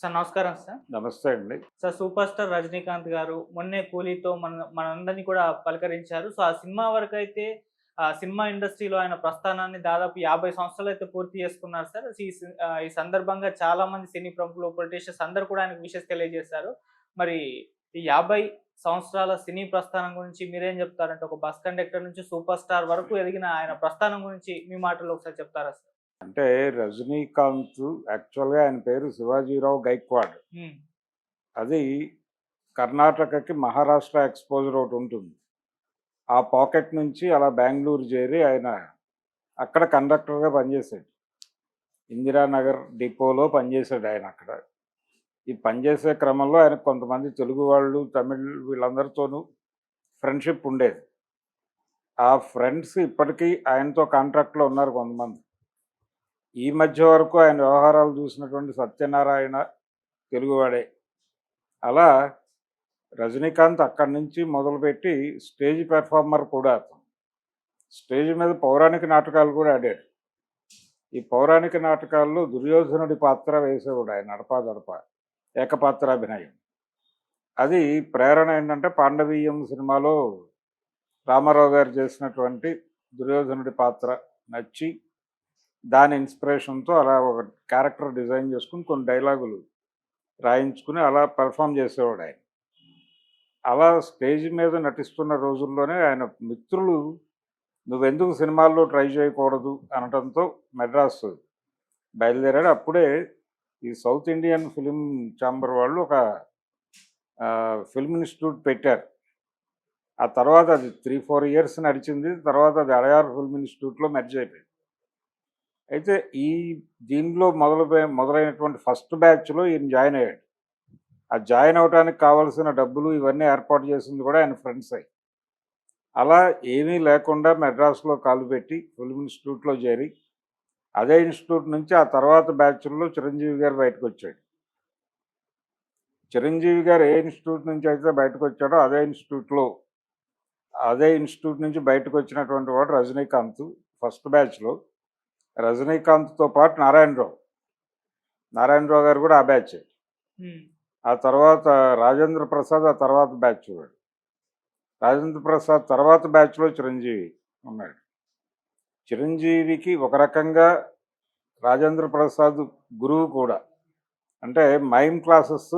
Sir నమస్కారం sir. నమస్తే అండి. సార్ సూపర్ స్టార్ రజనీకాంత్ గారు మొన్నే కూలీతో మన మనందరినీ కూడా పలకరించారు. సో ఆ సినిమా వరకు అయితే ఆ సినిమా ఇండస్ట్రీలో ఆయన ప్రస్థానాన్ని దాదాపు యాభై సంవత్సరాలు అయితే పూర్తి చేసుకున్నారు సార్. ఈ ఈ సందర్భంగా చాలా మంది సినీ ప్రముఖులు పొలిటీషియన్స్ అందరూ కూడా ఆయనకు విషెస్ తెలియజేశారు. మరి ఈ యాభై సంవత్సరాల సినీ ప్రస్థానం గురించి మీరేం చెప్తారంటే ఒక బస్ కండక్టర్ నుంచి సూపర్ స్టార్ వరకు ఎదిగిన ఆయన ప్రస్థానం గురించి మీ మాటల్లో ఒకసారి చెప్తారా సార్? అంటే రజనీకాంత్ యాక్చువల్గా ఆయన పేరు శివాజీరావు గైక్వాడ్. అది కర్ణాటకకి మహారాష్ట్ర ఎక్స్పోజర్ ఒకటి ఉంటుంది. ఆ పాకెట్ నుంచి అలా బెంగళూరు చేరి ఆయన అక్కడ కండక్టర్గా పనిచేశాడు. ఇందిరానగర్ డిపోలో పనిచేశాడు ఆయన అక్కడ. ఈ పనిచేసే క్రమంలో ఆయన కొంతమంది తెలుగు వాళ్ళు తమిళ్ వీళ్ళందరితోనూ ఫ్రెండ్షిప్ ఉండేది. ఆ ఫ్రెండ్స్ ఇప్పటికీ ఆయనతో కాంట్రాక్ట్లో ఉన్నారు కొంతమంది. ఈ మధ్య వరకు ఆయన వ్యవహారాలు చూసినటువంటి సత్యనారాయణ తెలుగువాడే. అలా రజనీకాంత్ అక్కడి నుంచి మొదలుపెట్టి స్టేజ్ పెర్ఫార్మర్ కూడా అతను. స్టేజ్ మీద పౌరాణిక నాటకాలు కూడా ఆడాడు. ఈ పౌరాణిక నాటకాల్లో దుర్యోధనుడి పాత్ర వేసేవాడు ఆయన నడపాదడప ఏకపాత్రాభినయం అది ప్రేరణ ఏంటంటే పాండవీయం సినిమాలో రామారావు గారు చేసినటువంటి దుర్యోధనుడి పాత్ర నచ్చి దాని ఇన్స్పిరేషన్తో అలా ఒక క్యారెక్టర్ డిజైన్ చేసుకుని కొన్ని డైలాగులు రాయించుకుని అలా పెర్ఫామ్ చేసేవాడు ఆయన. అలా స్టేజ్ మీద నటిస్తున్న రోజుల్లోనే ఆయన మిత్రులు నువ్వెందుకు సినిమాల్లో ట్రై చేయకూడదు? అనడంతో మెడ్రాస్ బయలుదేరాడు. అప్పుడే ఈ సౌత్ ఇండియన్ ఫిలిం ఛాంబర్ వాళ్ళు ఒక ఫిల్మ్ ఇన్స్టిట్యూట్ పెట్టారు. ఆ తర్వాత అది త్రీ ఫోర్ ఇయర్స్ నడిచింది. తర్వాత అది అడయార్ ఫిల్మ్ ఇన్స్టిట్యూట్లో మెర్జ్ అయిపోయింది. అయితే ఈ దీనిలో మొదలు మొదలైనటువంటి ఫస్ట్ బ్యాచ్లో ఈయన జాయిన్ అయ్యాడు. ఆ జాయిన్ అవడానికి కావాల్సిన డబ్బులు ఇవన్నీ ఏర్పాటు చేసింది కూడా ఆయన ఫ్రెండ్స్. అయ్యి అలా ఏమీ లేకుండా మెడ్రాస్లో కాలు పెట్టి ఫిల్మ్ ఇన్స్టిట్యూట్లో చేరి అదే ఇన్స్టిట్యూట్ నుంచి ఆ తర్వాత బ్యాచ్లో చిరంజీవి గారు బయటకు వచ్చాడు చిరంజీవి గారు ఏ ఇన్స్టిట్యూట్ నుంచి అయితే బయటకు వచ్చాడో అదే ఇన్స్టిట్యూట్లో అదే ఇన్స్టిట్యూట్ నుంచి బయటకు వచ్చినటువంటి వాడు రజనీకాంత్ ఫస్ట్ బ్యాచ్లో. రజనీకాంత్తో పాటు నారాయణరావు. నారాయణరావు గారు కూడా ఆ బ్యాచ్. ఆ తర్వాత రాజేంద్ర ప్రసాద్ ఆ తర్వాత బ్యాచ్ వాడు. రాజేంద్ర ప్రసాద్ తర్వాత బ్యాచ్లో చిరంజీవి ఉన్నాడు. చిరంజీవికి ఒక రకంగా రాజేంద్ర ప్రసాద్ గురువు కూడా. అంటే మైమ్ క్లాసెస్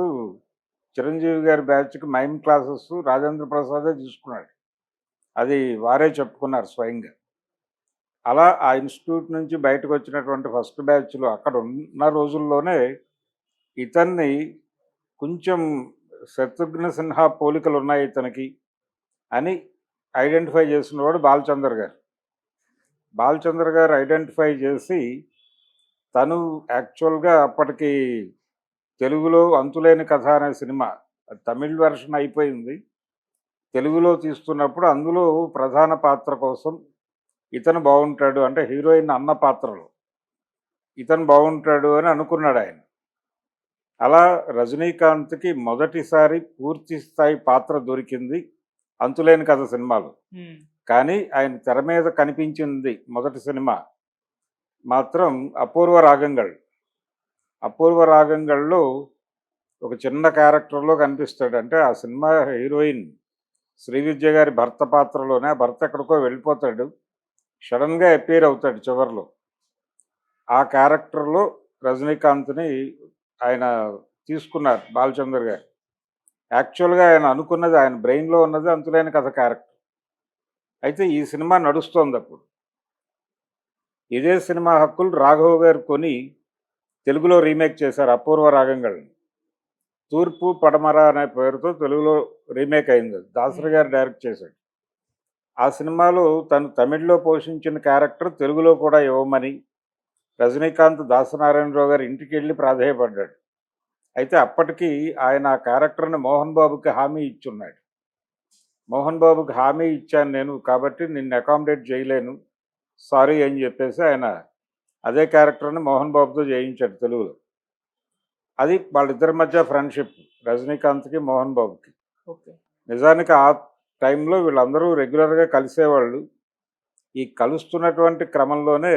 చిరంజీవి గారి బ్యాచ్కి మైమ్ క్లాసెస్ రాజేంద్ర ప్రసాదే తీసుకున్నాడు. అది వారే చెప్పుకున్నారు స్వయంగా. అలా ఆ ఇన్స్టిట్యూట్ నుంచి బయటకు వచ్చినటువంటి ఫస్ట్ బ్యాచ్లో అక్కడ ఉన్న రోజుల్లోనే ఇతన్ని కొంచెం శత్రుఘ్న సిన్హా పోలికలు ఉన్నాయి ఇతనికి అని ఐడెంటిఫై చేసినవాడు బాలచందర్ గారు. బాలచంద్ర గారు ఐడెంటిఫై చేసి తను యాక్చువల్గా అప్పటికి తెలుగులో అంతులేని కథ అనే సినిమా తమిళ్ వెర్షన్ అయిపోయింది. తెలుగులో తీస్తున్నప్పుడు అందులో ప్రధాన పాత్ర కోసం ఇతను బాగుంటాడు అంటే హీరోయిన్ అన్న పాత్రలో. ఇతను బాగుంటాడు అని అనుకున్నాడు ఆయన. అలా రజనీకాంత్కి మొదటిసారి పూర్తి స్థాయి పాత్ర దొరికింది అంతులేని కథ సినిమాలో. కానీ ఆయన తెర మీద కనిపించింది మొదటి సినిమా మాత్రం అపూర్వ రాగంగళ్. అపూర్వ రాగంగళ్ళలో ఒక చిన్న క్యారెక్టర్లో కనిపిస్తాడు. అంటే ఆ సినిమా హీరోయిన్ శ్రీవిద్య గారి భర్త పాత్రలోనే ఆ భర్త ఎక్కడికో వెళ్ళిపోతాడు. సడన్గా అపేర్ అవుతాడు చివరిలో. ఆ క్యారెక్టర్లో రజనీకాంత్ని ఆయన తీసుకున్నారు బాలచందర్ గారు. యాక్చువల్గా ఆయన అనుకున్నది ఆయన బ్రెయిన్లో ఉన్నది అంతులేని కథ క్యారెక్టర్. అయితే ఈ సినిమా నడుస్తోంది అప్పుడు ఇదే సినిమా హక్కులు రాఘవ గారు కొని తెలుగులో రీమేక్ చేశారు అపూర్వ రాగంగళ్ళని తూర్పు పడమర అనే పేరుతో తెలుగులో రీమేక్ అయింది. దాసరి గారు డైరెక్ట్ చేశాడు. ఆ సినిమాలో తను తమిళ్ళో పోషించిన క్యారెక్టర్ తెలుగులో కూడా ఇవ్వమని రజనీకాంత్ దాసనారాయణరావు గారి ఇంటికి వెళ్ళి ప్రాధేయపడ్డాడు. అయితే అప్పటికి ఆయన ఆ క్యారెక్టర్ని మోహన్ బాబుకి హామీ ఇచ్చున్నాడు. మోహన్ బాబుకి హామీ ఇచ్చాను నేను కాబట్టి నిన్ను అకామిడేట్ చేయలేను సారీ అని చెప్పేసి ఆయన అదే క్యారెక్టర్ని మోహన్ బాబుతో చేయించాడు తెలుగులో. అది వాళ్ళిద్దరి మధ్య ఫ్రెండ్షిప్ రజనీకాంత్కి మోహన్ బాబుకి. ఓకే. నిజానికి ఆ టైంలో వీళ్ళందరూ రెగ్యులర్గా కలిసేవాళ్ళు. ఈ కలుస్తున్నటువంటి క్రమంలోనే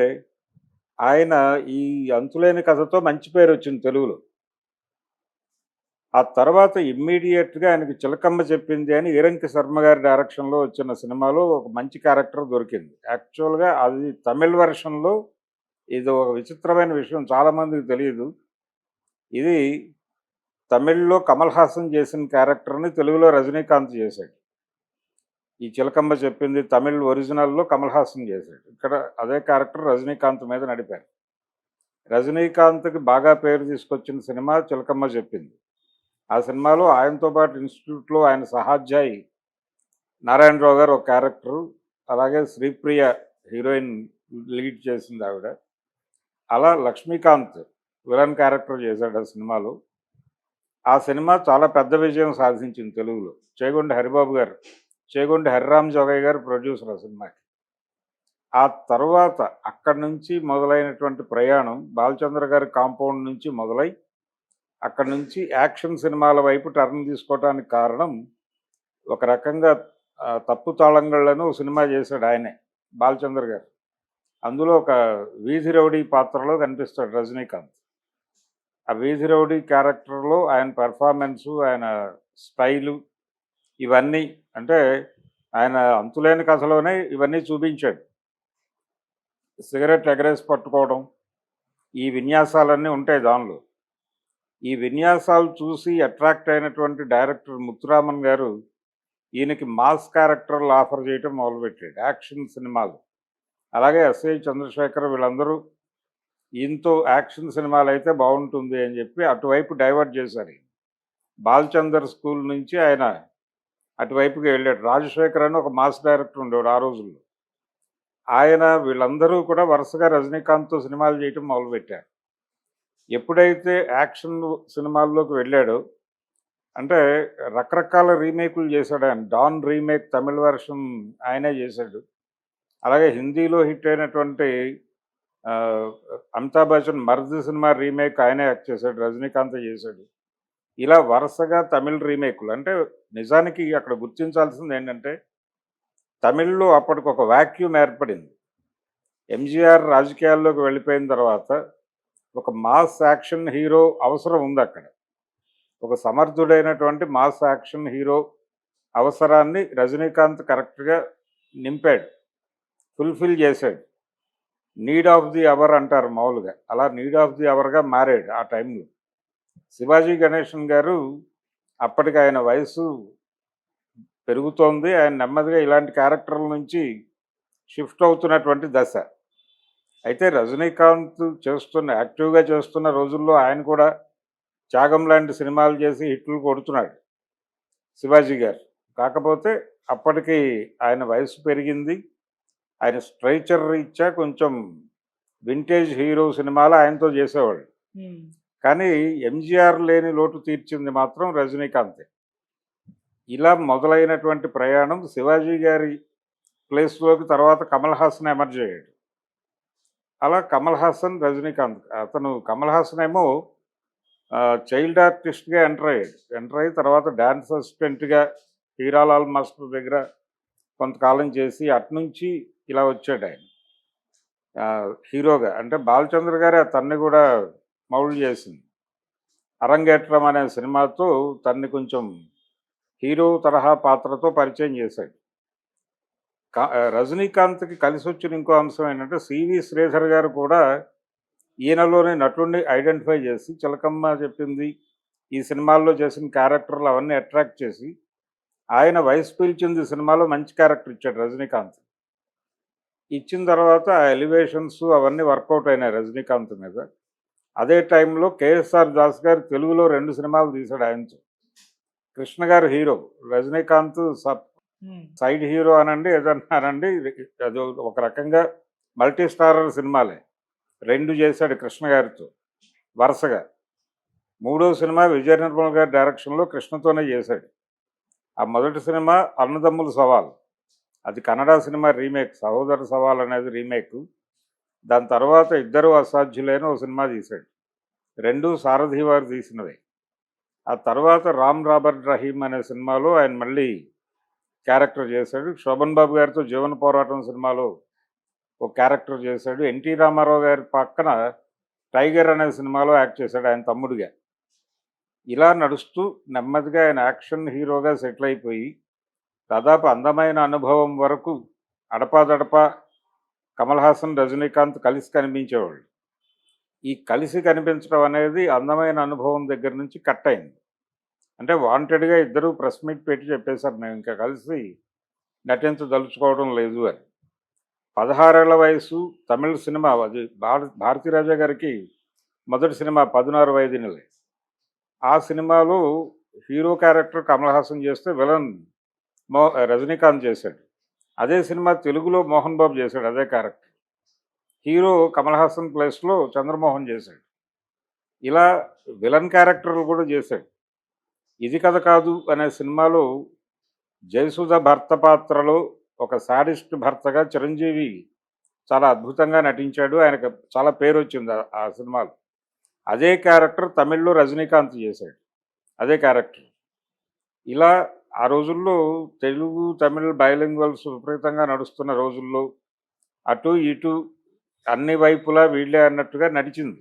ఆయన ఈ అంతులేని కథతో మంచి పేరు వచ్చింది తెలుగులో. ఆ తర్వాత ఇమ్మీడియట్గా ఆయనకి చిలకమ్మ చెప్పింది అని ఈరంకి శర్మ గారి డైరెక్షన్లో వచ్చిన సినిమాలో ఒక మంచి క్యారెక్టర్ దొరికింది. యాక్చువల్గా అది తమిళ్ వెర్షన్లో ఇది ఒక విచిత్రమైన విషయం చాలామందికి తెలియదు ఇది తమిళ్ళో కమల్ హాసన్ చేసిన క్యారెక్టర్ని తెలుగులో రజనీకాంత్ చేశాడు. ఈ చిలకమ్మ చెప్పింది తమిళ్ ఒరిజినల్లో కమల్ హాసన్ చేశాడు. ఇక్కడ అదే క్యారెక్టర్ రజనీకాంత్ మీద నడిపారు. రజనీకాంత్కి బాగా పేరు తీసుకొచ్చిన సినిమా చిలకమ్మ చెప్పింది. ఆ సినిమాలో ఆయనతో పాటు ఇన్స్టిట్యూట్లో ఆయన సహాధ్యాయి నారాయణరావు గారు ఒక క్యారెక్టరు అలాగే శ్రీప్రియ హీరోయిన్ లీడ్ చేసింది ఆవిడ. అలా లక్ష్మీకాంత్ విలన్ క్యారెక్టర్ చేశాడు ఆ సినిమాలో. ఆ సినిమా చాలా పెద్ద విజయం సాధించింది తెలుగులో. చేగొండ హరిబాబు గారు చేగొండ హరిరామ్ జోగయ్య గారు ప్రొడ్యూసర్ ఆ సినిమాకి. ఆ తర్వాత అక్కడి నుంచి మొదలైనటువంటి ప్రయాణం బాలచంద్ర గారి కాంపౌండ్ నుంచి మొదలై అక్కడి నుంచి యాక్షన్ సినిమాల వైపు టర్న్ తీసుకోవడానికి కారణం ఒక రకంగా తప్పు తాళంగళ్ళను సినిమా చేశాడు ఆయనే బాలచంద్ర గారు. అందులో ఒక వీధి రౌడీ పాత్రలో కనిపిస్తాడు రజనీకాంత్. ఆ వీధి రౌడీ క్యారెక్టర్లో ఆయన పెర్ఫార్మెన్సు ఆయన స్టైలు ఇవన్నీ అంటే ఆయన అంతులేని కథలోనే ఇవన్నీ చూపించాడు. సిగరెట్ ఎగరేసి పట్టుకోవడం ఈ విన్యాసాలన్నీ ఉంటాయి దానిలో. ఈ విన్యాసాలు చూసి అట్రాక్ట్ అయినటువంటి డైరెక్టర్ ముత్తురామన్ గారు ఈయనకి మాస్ క్యారెక్టర్లు ఆఫర్ చేయటం మొదలుపెట్టాడు యాక్షన్ సినిమాలు. అలాగే ఎస్ఐ చంద్రశేఖర్ వీళ్ళందరూ ఈయనతో యాక్షన్ సినిమాలు అయితే బాగుంటుంది అని చెప్పి అటువైపు డైవర్ట్ చేశారు బాలచందర్ స్కూల్ నుంచి ఆయన అటువైపుకి వెళ్ళాడు. రాజశేఖర్ అని ఒక మాస్ డైరెక్టర్ ఉండేవాడు ఆ రోజుల్లో. ఆయన వీళ్ళందరూ కూడా వరుసగా రజనీకాంత్తో సినిమాలు చేయటం మొదలుపెట్టారు. ఎప్పుడైతే యాక్షన్ సినిమాల్లోకి వెళ్ళాడో అంటే రకరకాల రీమేకులు చేశాడు ఆయన. డాన్ రీమేక్ తమిళ వర్షన్ ఆయనే చేశాడు. అలాగే హిందీలో హిట్ అయినటువంటి అమితాబ్ బచ్చన్ మర్ది సినిమా రీమేక్ ఆయనే యాక్ట్ చేశాడు. రజనీకాంత్ చేశాడు. ఇలా వరుసగా తమిళ్ రీమేకులు అంటే నిజానికి అక్కడ గుర్తించాల్సింది ఏంటంటే తమిళ్ళో అప్పటికి ఒక వాక్యూమ్ ఏర్పడింది. ఎంజీఆర్ రాజకీయాల్లోకి వెళ్ళిపోయిన తర్వాత ఒక మాస్ యాక్షన్ హీరో అవసరం ఉంది అక్కడ. ఒక సమర్థుడైనటువంటి మాస్ యాక్షన్ హీరో అవసరాన్ని రజనీకాంత్ కరెక్ట్గా నింపాడు ఫుల్ఫిల్ చేశాడు. నీడ్ ఆఫ్ ది అవర్ అంటారు మామూలుగా అలా నీడ్ ఆఫ్ ది అవర్గా మారాడు ఆ టైంలో. శివాజీ గణేశన్ గారు అప్పటికి ఆయన వయసు పెరుగుతోంది. ఆయన నెమ్మదిగా ఇలాంటి క్యారెక్టర్ల నుంచి షిఫ్ట్ అవుతున్నటువంటి దశ. అయితే రజనీకాంత్ చేస్తున్న యాక్టివ్గా చేస్తున్న రోజుల్లో ఆయన కూడా త్యాగం లాంటి సినిమాలు చేసి హిట్లు కొడుతున్నాడు శివాజీ గారు. కాకపోతే అప్పటికి ఆయన వయసు పెరిగింది. ఆయన స్ట్రైచర్ రీత్యా కొంచెం వింటేజ్ హీరో సినిమాలు ఆయనతో చేసేవాళ్ళు. కానీ ఎంజీఆర్ లేని లోటు తీర్చింది మాత్రం రజనీకాంతే. ఇలా మొదలైనటువంటి ప్రయాణం శివాజీ గారి ప్లేస్లోకి తర్వాత కమల్ హాసన్ ఎమర్జ్ అయ్యాడు. అలా కమల్ హాసన్ రజనీకాంత్ అతను కమల్ హాసన్ ఏమో చైల్డ్ ఆర్టిస్ట్గా ఎంటర్ అయ్యాడు. ఎంటర్ అయ్యి తర్వాత డ్యాన్స్ అసిస్టెంట్గా హీరాలాల్ మాస్టర్ దగ్గర కొంతకాలం చేసి అట్నుంచి ఇలా వచ్చాడు ఆయన. హీరోగా. అంటే బాలచంద్ర గారే తన్ని కూడా మౌల్డ్ చేసింది. అరంగేట్రం అనే సినిమాతో తన్ని కొంచెం హీరో తరహా పాత్రతో పరిచయం చేశాడు. కా- రజనీకాంత్కి కలిసి వచ్చిన ఇంకో అంశం ఏంటంటే సివి శ్రీధర్ గారు కూడా ఈయనలోని నటుడిని ఐడెంటిఫై చేసి చిలకమ్మ చెప్పింది ఈ సినిమాల్లో చేసిన క్యారెక్టర్లు అవన్నీ అట్రాక్ట్ చేసి ఆయన వయసు పీల్చింది సినిమాలో మంచి క్యారెక్టర్ ఇచ్చాడు రజనీకాంత్. ఇచ్చిన తర్వాత ఆ ఎలివేషన్స్ అవన్నీ వర్కౌట్ అయినాయి రజనీకాంత్ మీద. అదే టైంలో కేఎస్ఆర్ దాస్ గారు తెలుగులో రెండు సినిమాలు తీశాడు ఆయనతో Krishna garu hero Rajinikanth sub side hero అనండి ఏదన్నానండి అది ఒక రకంగా మల్టీ స్టారర్ సినిమాలే. రెండు చేశాడు కృష్ణ గారితో వరుసగా. మూడో సినిమా విజయ నిర్మల్ గారి డైరెక్షన్లో కృష్ణతోనే చేశాడు. ఆ మొదటి సినిమా అన్నదమ్ముల సవాల్. అది కన్నడ సినిమా రీమేక్ సహోదర సవాల్ అనేది రీమేక్. దాని తర్వాత ఇద్దరు అసాధ్యులైన ఒక సినిమా తీశాడు. రెండు సారథి వారు తీసినవే. ఆ తర్వాత రామ్ రాబర్ట్ రహీం అనే సినిమాలో ఆయన మళ్ళీ క్యారెక్టర్ చేశాడు. శోభన్ బాబు గారితో జీవన పోరాటం సినిమాలో ఒక క్యారెక్టర్ చేశాడు. ఎన్టీ రామారావు గారి పక్కన టైగర్ అనే సినిమాలో యాక్ట్ చేశాడు ఆయన తమ్ముడిగా. ఇలా నడుస్తూ నెమ్మదిగా ఆయన యాక్షన్ హీరోగా సెటిల్ అయిపోయి దాదాపు అందమైన అనుభవం వరకు అడపాదడపా కమల్ హాసన్ రజనీకాంత్ కలిసి కనిపించేవాళ్ళు. ఈ కలిసి కనిపించడం అనేది అందమైన అనుభవం దగ్గర నుంచి కట్ అయింది. అంటే వాంటెడ్గా ఇద్దరు ప్రెస్ మీట్ పెట్టి చెప్పేశారు మేము ఇంకా కలిసి నటించదలుచుకోవడం లేదు అని. పదహారేళ్ళ వయసు తమిళ సినిమా అది భార- భారతీరాజా గారికి మొదటి సినిమా పదినారు వయదినలే ఆ సినిమాలో హీరో క్యారెక్టర్ కమల్ హాసన్ చేస్తే విలన్ మో రజనీకాంత్ చేశాడు. అదే సినిమా తెలుగులో మోహన్ బాబు చేశాడు అదే క్యారెక్టర్. హీరో కమల్ హాసన్ ప్లేస్లో చంద్రమోహన్ చేశాడు. ఇలా విలన్ క్యారెక్టర్లు కూడా చేశాడు. ఇది కథ కాదు అనే సినిమాలో జయసుధ భర్త పాత్రలో ఒక సాడిస్ట్ భర్తగా చిరంజీవి చాలా అద్భుతంగా నటించాడు. ఆయనకు చాలా పేరు వచ్చింది ఆ- సినిమాలు సినిమాలో. అదే క్యారెక్టర్ తమిళ్ళో రజనీకాంత్ చేశాడు. అదే క్యారెక్టర్. ఇలా ఆ రోజుల్లో తెలుగు తమిళ్ బైలింగ్వల్స్ విపరీతంగా నడుస్తున్న రోజుల్లో అటు ఇటు అన్ని వైపులా వీళ్ళే అన్నట్టుగా నడిచింది.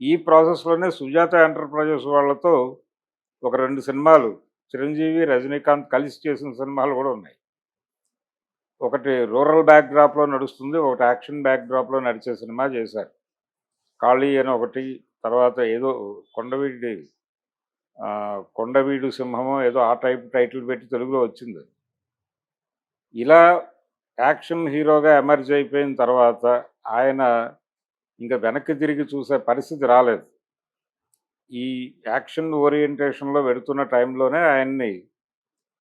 ఈ ప్రాసెస్లోనే సుజాత ఎంటర్ప్రైజెస్ వాళ్ళతో ఒక రెండు సినిమాలు చిరంజీవి రజనీకాంత్ కలిసి చేసిన సినిమాలు కూడా ఉన్నాయి. ఒకటి రూరల్ బ్యాక్డ్రాప్లో నడుస్తుంది ఒకటి యాక్షన్ బ్యాక్డ్రాప్లో నడిచే సినిమా చేశారు. ఖాళీ అని ఒకటి తర్వాత ఏదో కొండవీడి కొండవీడు సింహమో ఏదో ఆ టైప్ టైటిల్ పెట్టి తెలుగులో వచ్చింది. ఇలా యాక్షన్ హీరోగా ఎమర్జ్ అయిపోయిన తర్వాత ఆయన ఇంకా వెనక్కి తిరిగి చూసే పరిస్థితి రాలేదు. ఈ యాక్షన్ ఓరియంటేషన్లో వెడుతున్న టైంలోనే ఆయన్ని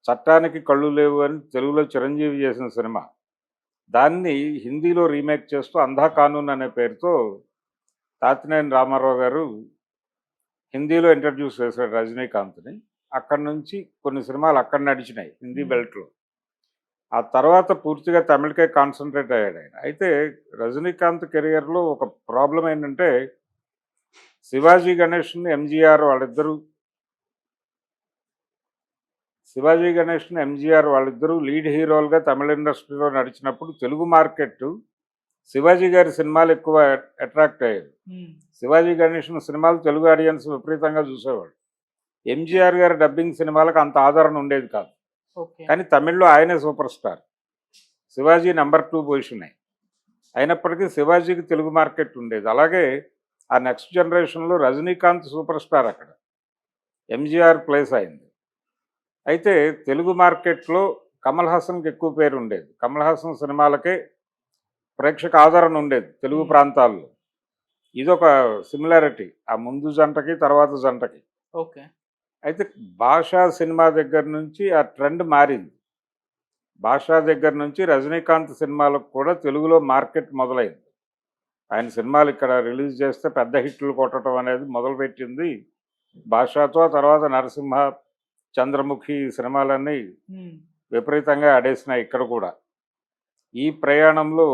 చట్టానికి కళ్ళు లేవు అని తెలుగులో చిరంజీవి చేసిన సినిమా. దాన్ని హిందీలో రీమేక్ చేస్తూ అంధా కానూన్ అనే పేరుతో తాతినేని రామారావు గారు హిందీలో ఇంట్రడ్యూస్ చేశాడు రజనీకాంత్ని. అక్కడి నుంచి కొన్ని సినిమాలు అక్కడ నడిచినాయి హిందీ. బెల్ట్లో. ఆ తర్వాత పూర్తిగా తమిళకే కాన్సన్ట్రేట్ అయ్యాడు ఆయన. అయితే రజనీకాంత్ కెరియర్లో ఒక ప్రాబ్లం ఏంటంటే శివాజీ గణేష్ని ఎంజీఆర్ వాళ్ళిద్దరూ శివాజీ గణేష్ని ఎంజీఆర్ వాళ్ళిద్దరూ లీడ్ హీరోలుగా తమిళ ఇండస్ట్రీలో నడిచినప్పుడు తెలుగు మార్కెట్ శివాజీ గారి సినిమాలు ఎక్కువ అట్రాక్ట్ అయ్యేది ఉమ్, శివాజీ గణేషన్ సినిమాలు తెలుగు ఆడియన్స్ విపరీతంగా చూసేవాడు ఎంజీఆర్ గారి డబ్బింగ్ సినిమాలకు అంత ఆదరణ ఉండేది కాదు. కానీ తమిళ్ళో ఆయనే super star. Sivaji number two పొజిషనే అయినప్పటికీ శివాజీకి తెలుగు మార్కెట్ ఉండేది. అలాగే ఆ నెక్స్ట్ జనరేషన్లో రజనీకాంత్ సూపర్ స్టార్ అక్కడ. ఎంజీఆర్ ప్లేస్ అయింది. అయితే తెలుగు మార్కెట్లో కమల్ హాసన్కి ఎక్కువ పేరు ఉండేది. కమల్ హాసన్ సినిమాలకే ప్రేక్షక ఆదరణ ఉండేది తెలుగు. ప్రాంతాల్లో. ఇదొక సిమిలారిటీ. ఆ ముందు జంటకి తర్వాత జంటకి. ఓకే. అయితే భాషా సినిమా దగ్గర నుంచి ఆ ట్రెండ్ మారింది. భాషా దగ్గర నుంచి రజనీకాంత్ సినిమాలకు కూడా తెలుగులో మార్కెట్ మొదలైంది. ఆయన సినిమాలు ఇక్కడ రిలీజ్ చేస్తే పెద్ద హిట్లు కొట్టడం అనేది మొదలుపెట్టింది భాషాతో తర్వాత నరసింహ చంద్రముఖి సినిమాలన్నీ విపరీతంగా ఆడేసినాయి ఇక్కడ కూడా. ఈ ప్రయాణంలో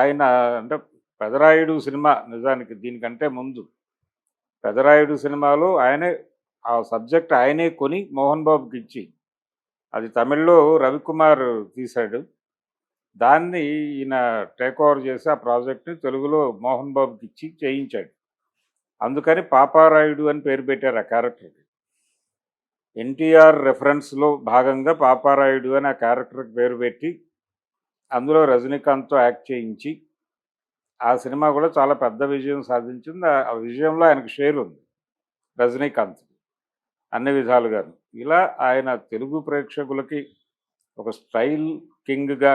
ఆయన అంటే పెదరాయుడు సినిమా నిజానికి దీనికంటే ముందు. పెదరాయుడు సినిమాలో ఆయనే ఆ సబ్జెక్ట్ ఆయనే కొని మోహన్ బాబుకి ఇచ్చి అది తమిళ్ళో రవికుమార్ తీశాడు. దాన్ని ఈయన టేక్ ఓవర్ చేసి ఆ ప్రాజెక్ట్ని తెలుగులో మోహన్ బాబుకి ఇచ్చి చేయించాడు. అందుకని పాపారాయుడు అని పేరు పెట్టారు ఆ క్యారెక్టర్కి. ఎన్టీఆర్ రెఫరెన్స్లో భాగంగా పాపారాయుడు అని ఆ క్యారెక్టర్కి పేరు పెట్టి అందులో రజనీకాంత్తో యాక్ట్ చేయించి ఆ సినిమా కూడా చాలా పెద్ద విజయం సాధించింది. ఆ- ఆ విజయంలో ఆయనకు షేర్ ఉంది రజనీకాంత్ అన్ని విధాలుగాను. ఇలా ఆయన తెలుగు ప్రేక్షకులకి ఒక స్టైల్ కింగ్గా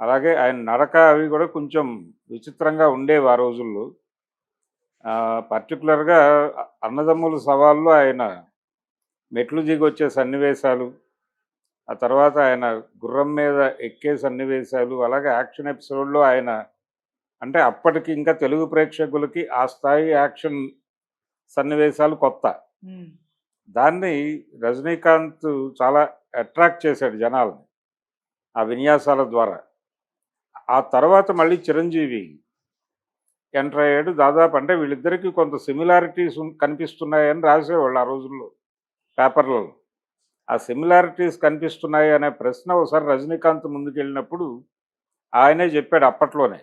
అలాగే ఆయన నడక అవి కూడా కొంచెం విచిత్రంగా ఉండేవి ఆ రోజుల్లో. పర్టికులర్గా అన్నదమ్ముల సవాల్లో ఆయన మెట్లు దిగి వచ్చే సన్నివేశాలు ఆ తర్వాత ఆయన గుర్రం మీద ఎక్కే సన్నివేశాలు అలాగే యాక్షన్ ఎపిసోడ్లో ఆయన అంటే అప్పటికి ఇంకా తెలుగు ప్రేక్షకులకి ఆ స్థాయి యాక్షన్ సన్నివేశాలు కొత్త. దాన్ని రజనీకాంత్ చాలా అట్రాక్ట్ చేశాడు జనాల్ని ఆ విన్యాసాల ద్వారా. ఆ తర్వాత మళ్ళీ చిరంజీవి ఎంటర్ అయ్యాడు. దాదాపు అంటే వీళ్ళిద్దరికీ కొంత సిమిలారిటీస్ కనిపిస్తున్నాయని రాసేవాళ్ళు ఆ రోజుల్లో పేపర్లలో. ఆ సిమిలారిటీస్ కనిపిస్తున్నాయి అనే ప్రశ్న ఒకసారి రజనీకాంత్ ముందుకెళ్ళినప్పుడు ఆయనే చెప్పాడు అప్పట్లోనే.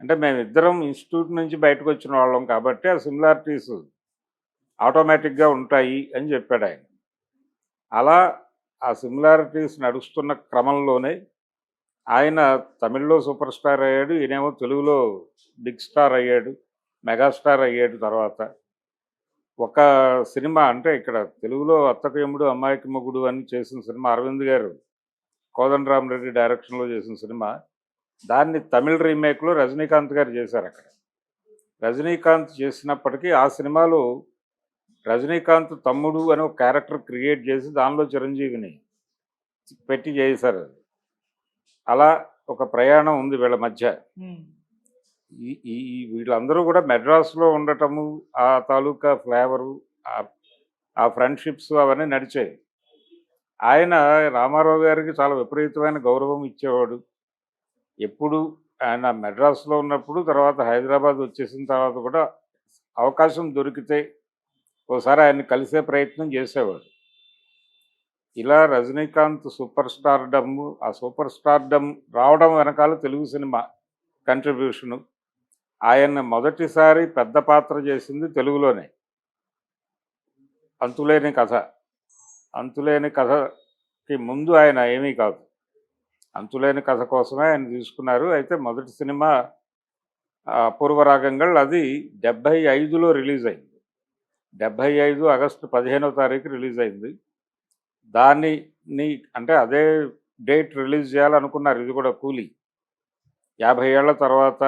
అంటే మేమిద్దరం ఇన్స్టిట్యూట్ నుంచి బయటకు వచ్చిన వాళ్ళం కాబట్టి ఆ సిమిలారిటీస్ ఆటోమేటిక్గా ఉంటాయి అని చెప్పాడు ఆయన. అలా ఆ సిమిలారిటీస్ నడుస్తున్న క్రమంలోనే ఆయన తమిళ్ళో సూపర్ స్టార్ అయ్యాడు ఈయనేమో తెలుగులో బిగ్ స్టార్ అయ్యాడు మెగాస్టార్ అయ్యాడు తర్వాత. ఒక సినిమా అంటే ఇక్కడ తెలుగులో అత్తకయముడు అమ్మాయికి మొగుడు అని చేసిన సినిమా అరవింద్ గారు కోదండరామరెడ్డి డైరెక్షన్లో చేసిన సినిమా. దాన్ని తమిళ రీమేక్లో రజనీకాంత్ గారు చేశారు అక్కడ. రజనీకాంత్ చేసినప్పటికీ ఆ సినిమాలో రజనీకాంత్ తమ్ముడు అని ఒక క్యారెక్టర్ క్రియేట్ చేసి దానిలో చిరంజీవిని పెట్టి చేశారు. అలా ఒక ప్రయాణం ఉంది వీళ్ళ మధ్య. ఈ వీళ్ళందరూ కూడా మెడ్రాస్లో ఉండటము ఆ తాలూకా ఫ్లేవరు ఆ- ఆ ఫ్రెండ్షిప్స్ అవన్నీ నడిచాయి. ఆయన రామారావు గారికి చాలా విపరీతమైన గౌరవం ఇచ్చేవాడు. ఎప్పుడు ఆయన మెడ్రాస్లో ఉన్నప్పుడు తర్వాత హైదరాబాద్ వచ్చేసిన తర్వాత కూడా అవకాశం దొరికితే ఓసారి ఆయన్ని కలిసే ప్రయత్నం చేసేవాడు. ఇలా రజనీకాంత్ సూపర్ స్టార్ డమ్ ఆ సూపర్ స్టార్ డమ్ రావడం వెనకాల తెలుగు సినిమా కంట్రిబ్యూషను. ఆయన మొదటిసారి పెద్ద పాత్ర చేసింది తెలుగులోనే. అంతులేని కథ. అంతులేని కథకి ముందు ఆయన ఏమీ కాదు. అంతులేని కథ కోసమే ఆయన తీసుకున్నారు. అయితే మొదటి సినిమా ఆ, అది డెబ్భై ఐదులో రిలీజ్ అయింది డెబ్భై ఐదు ఆగస్టు పదిహేనవ తారీఖు రిలీజ్ అయింది. దాన్ని అంటే అదే డేట్ రిలీజ్ చేయాలనుకున్నారు. ఇది కూడా కూలీ. యాభై ఏళ్ళ తర్వాత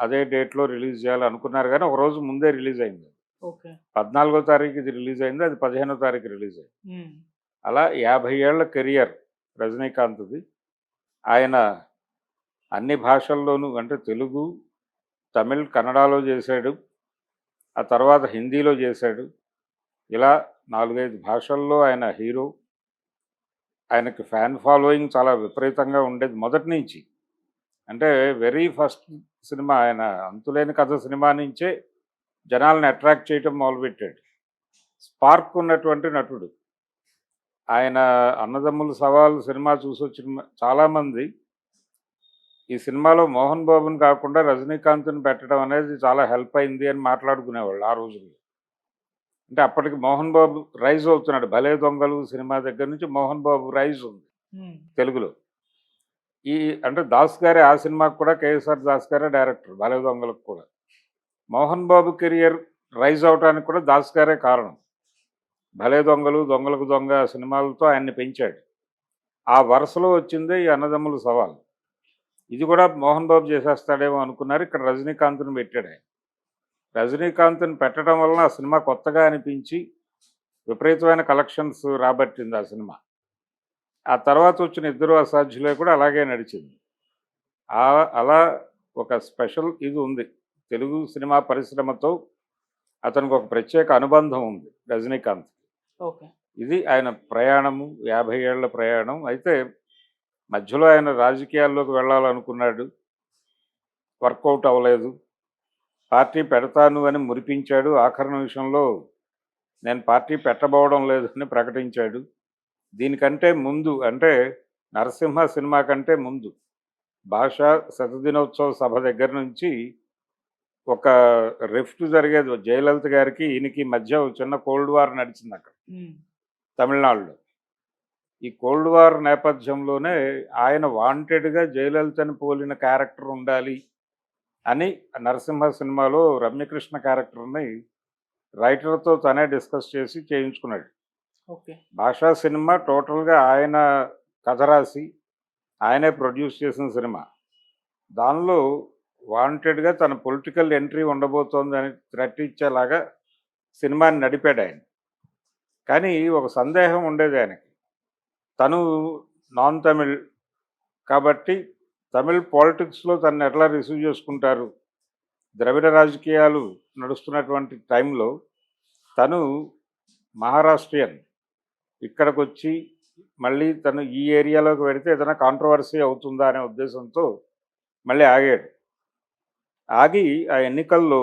అదే డేట్లో రిలీజ్ చేయాలనుకున్నారు కానీ ఒక రోజు ముందే రిలీజ్ అయింది. ఓకే. పద్నాలుగో తారీఖు ఇది రిలీజ్ అయింది. అది పదిహేనో తారీఖు రిలీజ్ అయింది. అలా యాభై ఏళ్ళ కెరియర్ రజనీకాంత్ది. ఆయన అన్ని భాషల్లోనూ అంటే తెలుగు తమిళ్ కన్నడలో చేశాడు. ఆ తర్వాత హిందీలో చేశాడు. ఇలా నాలుగైదు భాషల్లో ఆయన హీరో. ఆయనకి ఫ్యాన్ ఫాలోయింగ్ చాలా విపరీతంగా ఉండేది మొదటి నుంచి. అంటే వెరీ ఫస్ట్ సినిమా ఆయన అంతులేని కథ సినిమా నుంచే జనాలను అట్రాక్ట్ చేయటం మొదలుపెట్టాడు. స్పార్క్ ఉన్నటువంటి నటుడు. ఆయన అన్నదమ్ముల సవాల్ సినిమా చూసి వచ్చిన చాలామంది ఈ సినిమాలో మోహన్ బాబుని కాకుండా రజనీకాంత్ని పెట్టడం అనేది చాలా హెల్ప్ అయింది అని మాట్లాడుకునేవాళ్ళు ఆ రోజుల్లో. అంటే అప్పటికి మోహన్ బాబు రైజ్ అవుతున్నాడు. భలే దొంగలు సినిమా దగ్గర నుంచి మోహన్ బాబు రైజ్ ఉంది తెలుగులో. ఈ అంటే దాస్ గారే ఆ సినిమాకు కూడా కేఎస్ఆర్ దాస్ గారే డైరెక్టర్ భలే దొంగలకు కూడా. మోహన్ బాబు కెరియర్ రైజ్ అవడానికి కూడా దాస్ గారే కారణం. భలే దొంగలు దొంగలకు దొంగ సినిమాలతో ఆయన్ని పెంచాడు. ఆ వరుసలో వచ్చిందే ఈ అన్నదమ్ముల సవాల్. ఇది కూడా మోహన్ బాబు చేసేస్తాడేమో అనుకున్నారు. ఇక్కడ రజనీకాంత్ని పెట్టాడు ఆయన. రజనీకాంత్ని పెట్టడం వలన ఆ సినిమా కొత్తగా అనిపించి విపరీతమైన కలెక్షన్స్ రాబట్టింది ఆ సినిమా. ఆ తర్వాత వచ్చిన ఇద్దరు అసాధ్యులే కూడా అలాగే నడిచింది. అలా ఒక స్పెషల్ ఇది ఉంది. తెలుగు సినిమా పరిశ్రమతో అతనికి ఒక ప్రత్యేక అనుబంధం ఉంది రజనీకాంత్ ఓకే. ఇది ఆయన ప్రయాణము యాభై ఏళ్ళ ప్రయాణం. అయితే మధ్యలో ఆయన రాజకీయాల్లోకి వెళ్ళాలనుకున్నాడు. వర్కౌట్ అవ్వలేదు. పార్టీ పెడతాను అని మురిపించాడు. ఆఖరి నిమిషంలో నేను పార్టీ పెట్టబోవడం లేదు అని ప్రకటించాడు. దీనికంటే ముందు అంటే నరసింహ సినిమా కంటే ముందు భాషా శతదినోత్సవ సభ దగ్గర నుంచి ఒక రిఫ్ట్ జరిగేది. జయలలిత గారికి ఈయనకి మధ్య చిన్న కోల్డ్ వార్ నడిచింది అక్కడ తమిళనాడులో. ఈ కోల్డ్ వార్ నేపథ్యంలోనే ఆయన వాంటెడ్గా జయలలితని పోలిన క్యారెక్టర్ ఉండాలి అని నరసింహ సినిమాలో రమ్యకృష్ణ క్యారెక్టర్ని రైటర్తో తనే డిస్కస్ చేసి చేయించుకున్నాడు. ఓకే. భాషా సినిమా టోటల్గా ఆయన కథ రాసి ఆయనే ప్రొడ్యూస్ చేసిన సినిమా. దానిలో వాంటెడ్గా తన పొలిటికల్ ఎంట్రీ ఉండబోతోంది అని థ్రెట్ ఇచ్చేలాగా సినిమాని నడిపాడు ఆయన. కానీ ఒక సందేహం ఉండేది ఆయనకి. తను నాన్ తమిళ్ కాబట్టి తమిళ్ పాలిటిక్స్లో తను ఎట్లా రిసీవ్ చేసుకుంటారు? ద్రవిడ రాజకీయాలు నడుస్తున్నటువంటి టైంలో తను మహారాష్ట్రియన్. ఇక్కడికి వచ్చి మళ్ళీ తను ఈ ఏరియాలోకి వెడితే ఏదైనా కాంట్రవర్సీ అవుతుందా అనే ఉద్దేశంతో మళ్ళీ ఆగాడు. ఆగి ఆ ఎన్నికల్లో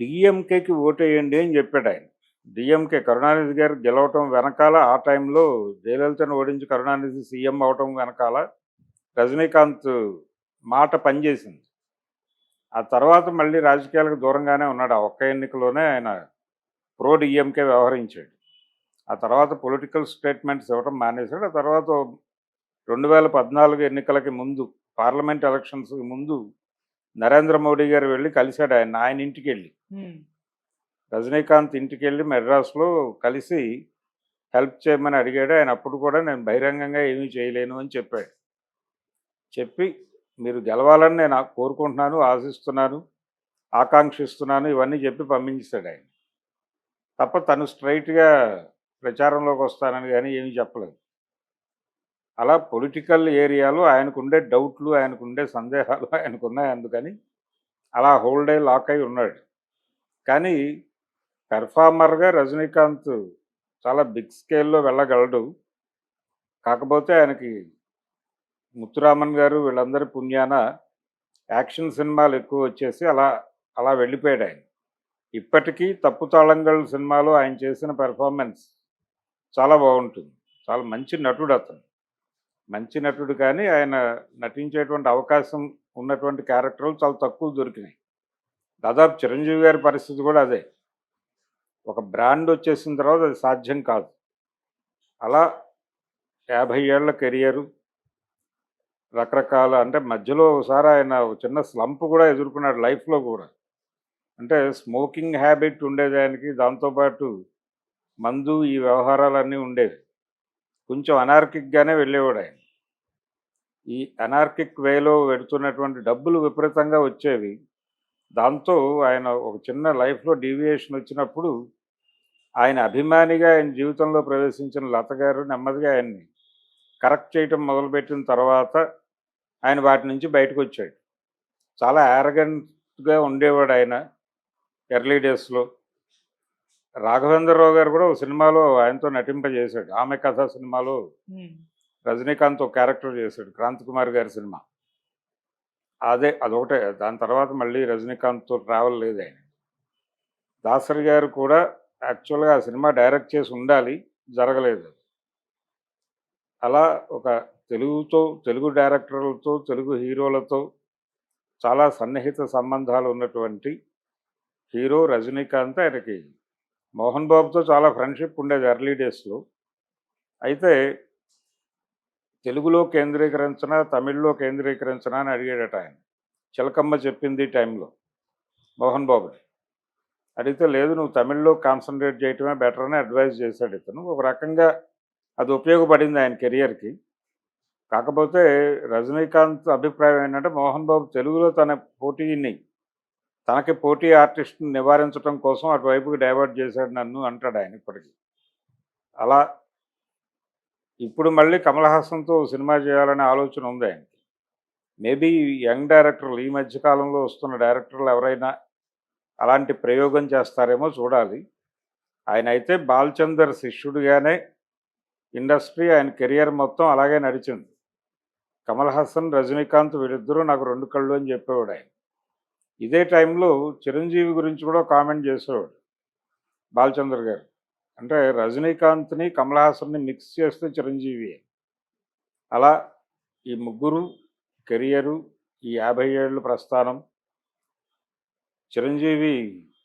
డిఎంకేకి ఓటేయండి అని చెప్పాడు ఆయన. డిఎంకే కరుణానిధి గారు గెలవటం వెనకాల ఆ టైంలో జయలలితను ఓడించి కరుణానిధి సీఎం అవటం వెనకాల రజనీకాంత్ మాట పనిచేసింది. ఆ తర్వాత మళ్ళీ రాజకీయాలకు దూరంగానే ఉన్నాడు. ఆ ఒక్క ఎన్నికలోనే ఆయన ప్రో డిఎంకే వ్యవహరించాడు. ఆ తర్వాత పొలిటికల్ స్టేట్మెంట్స్ ఇవ్వడం మానేశాడు. ఆ తర్వాత రెండు వేల పద్నాలుగు ఎన్నికలకి ముందు పార్లమెంట్ ఎలక్షన్స్కి ముందు నరేంద్ర మోడీ గారు వెళ్ళి కలిశాడు. ఆయన ఆయన ఇంటికి వెళ్ళి రజనీకాంత్ ఇంటికి వెళ్ళి మెడ్రాస్లో కలిసి హెల్ప్ చేయమని అడిగాడు. ఆయన అప్పుడు కూడా నేను బహిరంగంగా ఏమీ చేయలేను అని చెప్పాడు. చెప్పి మీరు గెలవాలని నేను కోరుకుంటున్నాను ఆశిస్తున్నాను ఆకాంక్షిస్తున్నాను ఇవన్నీ చెప్పి పంపించాడు ఆయన. తప్ప తను స్ట్రైట్గా ప్రచారంలోకి వస్తానని కానీ ఏమీ చెప్పలేదు. అలా పొలిటికల్ ఏరియాలో ఆయనకుండే డౌట్లు ఆయనకుండే సందేహాలు ఆయనకున్నాయి అందుకని అలా హోల్డ్ అయి లాక్ అయి ఉన్నాడు. కానీ పెర్ఫార్మర్గా రజనీకాంత్ చాలా బిగ్ స్కేల్లో వెళ్ళగలడు. కాకపోతే ఆయనకి ముత్తురామన్ గారు వీళ్ళందరి పుణ్యాన యాక్షన్ సినిమాలు ఎక్కువ వచ్చేసి అలా అలా వెళ్ళిపోయాడు ఆయన. ఇప్పటికీ తప్పు తాళంగల్ సినిమాలో ఆయన చేసిన పెర్ఫార్మెన్స్ చాలా బాగుంటుంది. చాలా మంచి నటుడు అతను. మంచి నటుడు కానీ ఆయన నటించేటువంటి అవకాశం ఉన్నటువంటి క్యారెక్టర్లు చాలా తక్కువ దొరికినాయి. దాదాపు చిరంజీవి గారి పరిస్థితి కూడా అదే. ఒక బ్రాండ్ వచ్చేసిన తర్వాత అది సాధ్యం కాదు. అలా యాభై ఏళ్ళ కెరియరు రకరకాల అంటే మధ్యలో ఒకసారి ఆయన ఒక చిన్న స్లంప్ కూడా ఎదుర్కొన్నాడు లైఫ్లో కూడా. అంటే స్మోకింగ్ హ్యాబిట్ ఉండేది ఆయనకి దాంతోపాటు మందు ఈ వ్యవహారాలన్నీ ఉండేవి. కొంచెం అనార్కిక్గానే వెళ్ళేవాడు ఆయన. ఈ అనార్కిక్ వేలో పెడుతున్నటువంటి డబ్బులు విపరీతంగా వచ్చేవి. దాంతో ఆయన ఒక చిన్న లైఫ్లో డీవియేషన్ వచ్చినప్పుడు ఆయన అభిమానిగా ఆయన జీవితంలో ప్రవేశించిన లత గారు నెమ్మదిగా ఆయన్ని కరెక్ట్ చేయటం మొదలుపెట్టిన తర్వాత ఆయన వాటి నుంచి బయటకు వచ్చాడు. చాలా యారగెంట్గా ఉండేవాడు ఆయన ఎర్లీ డేస్లో రాఘవేంద్రరావు గారు కూడా ఒక సినిమాలో ఆయనతో నటింపజేశాడు. ఆమె కథ సినిమాలో రజనీకాంత్ ఒక క్యారెక్టర్ చేశాడు క్రాంతి కుమార్ గారి సినిమా. అదే అదొకటే. దాని తర్వాత మళ్ళీ రజనీకాంత్తో ట్రావెల్ లేదు ఆయన. దాసరి గారు కూడా యాక్చువల్గా ఆ సినిమా డైరెక్ట్ చేసి ఉండాలి జరగలేదు. అలా ఒక తెలుగుతో తెలుగు డైరెక్టర్లతో తెలుగు హీరోలతో చాలా సన్నిహిత సంబంధాలు ఉన్నటువంటి హీరో రజనీకాంత్ ఆయనకి మోహన్ బాబుతో చాలా ఫ్రెండ్షిప్ ఉండేది ఎర్లీ డేస్లో. అయితే తెలుగులో కేంద్రీకరించినా తమిళ్ళో కేంద్రీకరించినా అని అడిగాడట ఆయన. చిలకమ్మ చెప్పింది టైంలో మోహన్ బాబుని. అడిగితే లేదు నువ్వు తమిళ్ళో కాన్సన్ట్రేట్ చేయటమే బెటర్ అని అడ్వైజ్ చేశాడు ఇతను. ఒక రకంగా అది ఉపయోగపడింది ఆయన కెరియర్కి కాకపోతే రజనీకాంత్ అభిప్రాయం ఏంటంటే మోహన్ బాబు తెలుగులో తన పోటీని తనకి పోటీ ఆర్టిస్ట్ని నివారించడం కోసం అటువైపుకి డైవర్ట్ చేశాడు నన్ను అంటాడు ఆయన ఇప్పటికీ. అలా ఇప్పుడు మళ్ళీ కమల్ హాసన్తో సినిమా చేయాలనే ఆలోచన ఉంది ఆయనకి. మేబీ యంగ్ డైరెక్టర్లు ఈ మధ్యకాలంలో వస్తున్న డైరెక్టర్లు ఎవరైనా అలాంటి ప్రయోగం చేస్తారేమో చూడాలి. ఆయన అయితే బాల్చందర్ శిష్యుడిగానే ఇండస్ట్రీ ఆయన కెరియర్ మొత్తం అలాగే నడిచింది. కమల్ హాసన్ రజనీకాంత్ వీళ్ళిద్దరూ నాకు రెండు కళ్ళు అని చెప్పేవాడు ఆయన. ఇదే టైంలో చిరంజీవి గురించి కూడా కామెంట్ చేసేవాడు బాలచంద్ర గారు. అంటే రజనీకాంత్ని కమల్ హాసన్ని మిక్స్ చేస్తే చిరంజీవి. అలా ఈ ముగ్గురు కెరియరు ఈ యాభై ఏళ్ళు ప్రస్థానం చిరంజీవి